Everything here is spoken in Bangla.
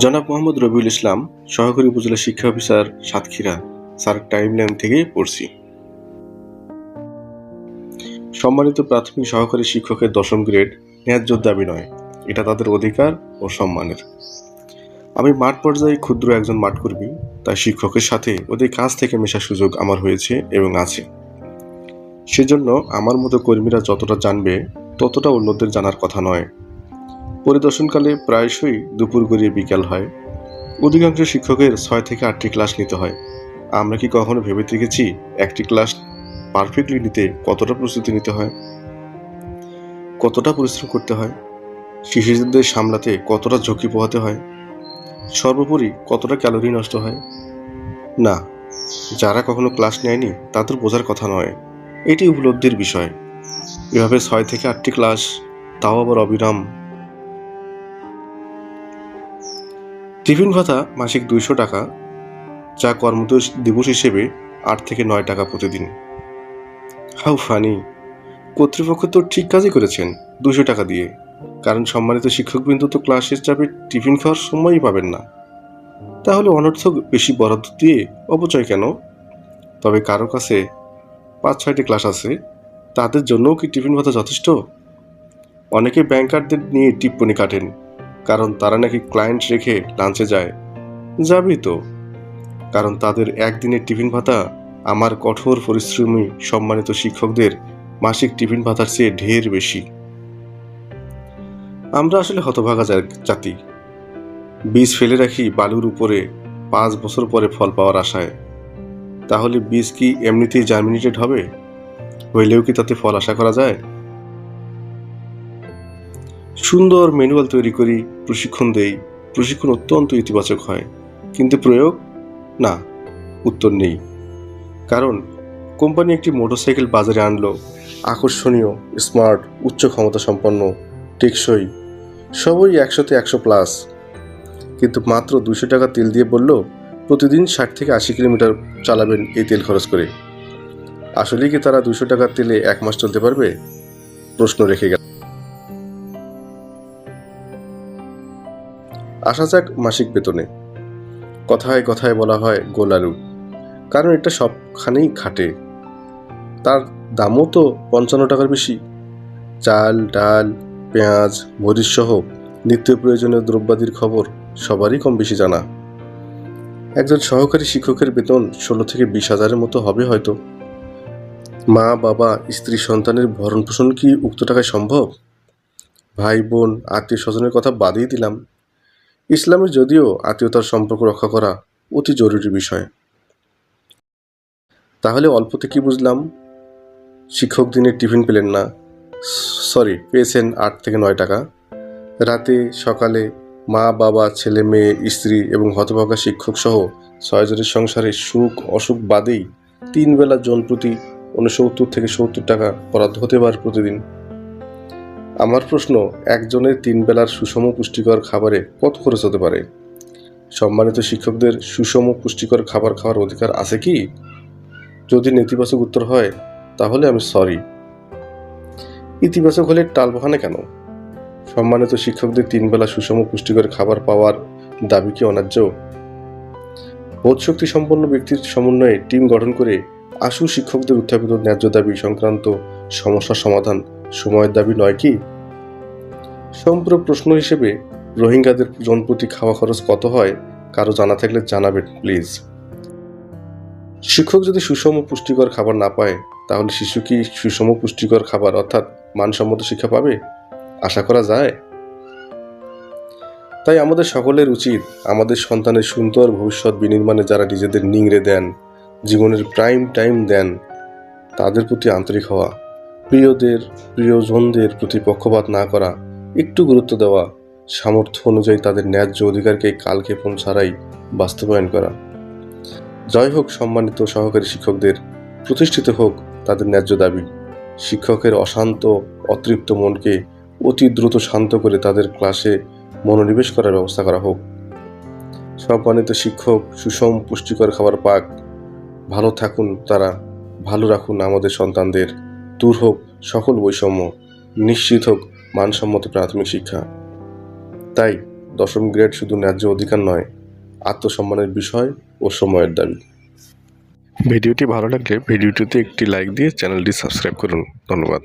জনাব মোহাম্মদ রবিউল ইসলাম, সহকারী উপজেলা শিক্ষা অফিসার সাতক্ষীরা। স্যার টাইমলাইন থেকে পড়ছি। সম্মানিত প্রাথমিক সহকারী শিক্ষকের দশম গ্রেড ন্যায্য দাবি নয় এটা তাদের অধিকার ও সম্মানের। আমি মাঠ পর্যায়ে ক্ষুদ্র একজন মাঠ মাঠকর্মী, তাই শিক্ষকের সাথে ওদের কাছ থেকে মেশার সুযোগ আমার হয়েছে এবং আছে। সেজন্য আমার মতো কর্মীরা যতটা জানবে, ততটা অন্যদের জানার কথা নয়। পরিদর্শনকালে প্রায়শই দুপুর গড়িয়ে বিকাল হয়। অধিকাংশ শিক্ষকের ছয় থেকে আটটি ক্লাস নিতে হয়। আমরা কি কখনো ভেবে দেখেছি একটি ক্লাস পারফেক্টলি নিতে কতটা প্রস্তুতি নিতে হয়? কতটা পরিশ্রম করতে হয়? শিশুদের সামলাতে কতটা ঝুঁকি পোহাতে হয়? সর্বোপরি কতটা ক্যালোরি নষ্ট হয়? না, যারা কখনো ক্লাস নেয়নি তাদের বোঝার কথা নয়। এটি উপলব্ধির বিষয়। এভাবে ছয় থেকে আটটি ক্লাস তাও আবার অবিরাম টিফিন ভাতা মাসিক দুইশো টাকা, যা কর্মদিবস দিবস হিসেবে আট থেকে নয় টাকা প্রতিদিন। How funny. কর্তৃপক্ষ তো ঠিক কাজই করেছেন দুশো টাকা দিয়ে, কারণ সম্মানিত শিক্ষকবৃন্দ তো ক্লাসের চাপে টিফিন খাওয়ার সময়ই পাবেন না। তাহলে অনর্থক বেশি বরাদ্দ দিয়ে অপচয় কেন? তবে কারও কাছে পাঁচ ছয়টি ক্লাস আছে, তাদের জন্যও কি টিফিন ভাতা যথেষ্ট? অনেকে ব্যাংকারদের নিয়ে টিপ্পনি কাটেন কারণ তারা নাকি ক্লায়েন্ট রেখে লাঞ্চে যায়। যাবি তো। কারণ তাদের একদিনের টিফিন ভাতা, আমার কঠোর পরিশ্রমী সম্মানিত শিক্ষকদের মাসিক টিফিন ভাতার চেয়ে ঢের বেশি। আমরা আসলে হতভাগা জাতি। বীজ ফেলে রাখি বালুর উপরে পাঁচ বছর পরে ফল পাওয়ার আশায়। তাহলে বীজ কি এমনিতেই জার্মিনেটেড হবে? হইলেও কি তাতে ফল আশা করা যায়? সুন্দর ম্যানুয়াল তৈরি করি, প্রশিক্ষণ দেই। প্রশিক্ষণ অত্যন্ত ইতিবাচক হয়। কিন্তু প্রয়োগ? না, উত্তর নেই। কারণ, কোম্পানি একটি মোটরসাইকেল বাজারে আনলো। আকর্ষণীয়, স্মার্ট, উচ্চ ক্ষমতা সম্পন্ন, টেকসই। সবই একশোতে একশো প্লাস। কিন্তু মাত্র দুশো টাকা তেল দিয়ে বলল, প্রতিদিন ষাট থেকে আশি কিলোমিটার চালাবেন এই তেল খরচ করে। আসলে কি তারা দুশো টাকার তেলে এক মাস চলতে পারবে? প্রশ্ন রেখে গেল। আসা যাক মাসিক বেতনে। কথায় কথায় বলা হয় গোলালু কারণ এটা সবখানেই খাটে। তার দামও তো পঞ্চান্ন টাকার বেশি। চাল, ডাল, পেঁয়াজ মরিচ সহ নিত্য প্রয়োজনীয় দ্রব্যাদির খবর সবারই কম বেশি জানা। একজন সহকারী শিক্ষকের বেতন ষোলো থেকে বিশ হাজারের মতো হবে হয়তো। মা, বাবা, স্ত্রী, সন্তানের ভরণ পোষণ কি উক্ত টাকায় সম্ভব? ভাই, বোন আত্মীয় স্বজনের কথা বাদই দিলাম। ইসলামে যদিও আত্মীয়তার সম্পর্ক রক্ষা করা অতি জরুরি বিষয়। তাহলে অল্পতে কি বুঝলাম? শিক্ষক দিনে টিফিন পেলেন না। সরি, পেয়েছেন আট থেকে নয় টাকা। রাতে, সকালে মা, বাবা, ছেলে, মেয়ে, স্ত্রী এবং হতভাগা শিক্ষক সহ ছয়জনের সংসারে সুখ, অসুখ বাদেই তিন বেলা জন প্রতি উনসত্তর থেকে সত্তর টাকা বরাদ্দ হতে পারে প্রতিদিন। আমার প্রশ্ন, একজনের তিন বেলার সুষম পুষ্টিকর খাবারে কত খরচ হতে পারে? সম্মানিত শিক্ষকদের, সুষম পুষ্টিকর খাবার খাওয়ার অধিকার আছে কি? যদি নেতিবাচক উত্তর হয়, তাহলে আমি সরি ইতিবাচক হলে টালবাহানে কেন? সম্মানিত শিক্ষকদের তিন বেলা সুষম পুষ্টিকর খাবার পাওয়ার দাবি কি অন্যায্য বোধশক্তি সম্পন্ন ব্যক্তির সমন্বয়ে টিম গঠন করে আশু শিক্ষকদের উত্থাপিত ন্যায্য দাবি সংক্রান্ত সমস্যার সমাধান সময়ের দাবি নয় কি? সম্পূরক প্রশ্ন হিসেবে রোহিঙ্গাদের জনপ্রতি খাওয়া খরচ কত হয়, কারও জানা থাকলে জানাবেন, প্লিজ। শিক্ষক যদি সুষম পুষ্টিকর খাবার না পায়, তাহলে শিশু কি সুষম পুষ্টিকর খাবার অর্থাৎ মানসম্মত শিক্ষা পাবে? আশা করা যায়? তাই আমাদের সকলের উচিত আমাদের সন্তানের সুন্দর ভবিষ্যৎ বিনির্মাণে যারা নিজেদের নিংড়ে দেন, জীবনের প্রাইম টাইম দেন, তাদের প্রতি আন্তরিক হওয়া। প্রিয়দের, প্রিয়জনদের প্রতি পক্ষপাত না করা, একটু গুরুত্ব দেওয়া, সামর্থ্য অনুযায়ী তাদের ন্যায্য অধিকারকে কালক্ষেপণ ছাড়াই বাস্তবায়ন করা। জয় হোক, সম্মানিত সহকারী শিক্ষকদের, প্রতিষ্ঠিত হোক তাদের ন্যায্য দাবি। শিক্ষকের অশান্ত, অতৃপ্ত মনকে অতি দ্রুত শান্ত করে তাদের ক্লাসে মনোনিবেশ করার ব্যবস্থা করা হোক। সম্মানিত শিক্ষক, সুষম, পুষ্টিকর খাবার পাক। ভালো থাকুন তারা, ভালো রাখুন আমাদের সন্তানদের। দূর হোক সকল বৈষম্য, নিশ্চিত হোক মানসম্মত প্রাথমিক শিক্ষা। তাই দশম গ্রেড শুধু ন্যায্য অধিকার নয়, আত্মসম্মানের বিষয় ও সময়ের দাবি। ভিডিওটি ভালো লাগলে ভিডিওটিতে একটি লাইক দিয়ে চ্যানেলটি সাবস্ক্রাইব করুন। ধন্যবাদ।